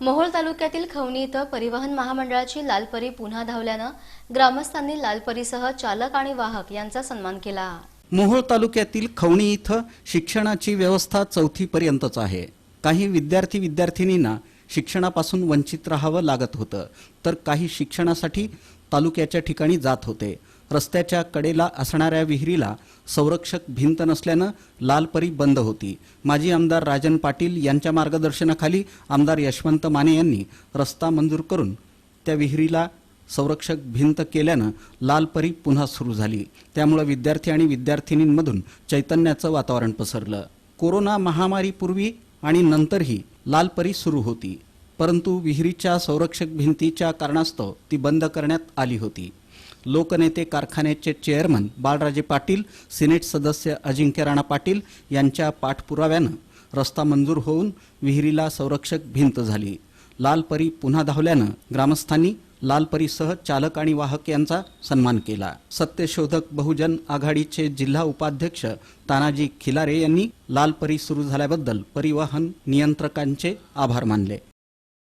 मोहोळ तालुक्यातील खवणी इथं परिवहन महामंडळाची लालपरी पुन्हा धावल्यानं ग्रामस्थांनी लालपरीसह चालक आणि वाहक यांचा सन्मान केला. मोहोळ तालुक्यातील खवणी इथं शिक्षणाची व्यवस्था चौथीपर्यंतच आहे. काही विद्यार्थी विद्यार्थिनींना शिक्षणापासून वंचित राहावं लागत होतं तर काही शिक्षणासाठी तालुक्याच्या ठिकाणी जात होते. रस्त्याच्या कडेला असणाऱ्या विहिरीला संरक्षक भिंत नसल्यानं लालपरी बंद होती. माजी आमदार राजन पाटील यांच्या मार्गदर्शनाखाली आमदार यशवंत माने यांनी रस्ता मंजूर करून त्या विहिरीला संरक्षक भिंत केल्यानं लालपरी पुन्हा सुरू झाली. त्यामुळे विद्यार्थी आणि विद्यार्थिनींमधून चैतन्याचं वातावरण पसरलं. कोरोना महामारीपूर्वी आणि नंतरही लालपरी सुरू होती. परंतु विहिरीच्या संरक्षक भिंतीच्या कारणास्तव ती बंद करण्यात आली होती. लोकनेते कारखान्याचे चेअरमन बाळराजे पाटील सिनेट सदस्य अजिंक्य राणा पाटील यांच्या पाठपुराव्यानं रस्ता मंजूर होऊन विहिरीला संरक्षक भिंत झाली. लालपरी पुन्हा धावल्यानं ग्रामस्थांनी लालपरीसह चालक आणि वाहक यांचा सन्मान केला. सत्यशोधक बहुजन आघाडीचे जिल्हा उपाध्यक्ष तानाजी खिलारे यांनी लालपरी सुरू झाल्याबद्दल परिवहन नियंत्रकांचे आभार मानले.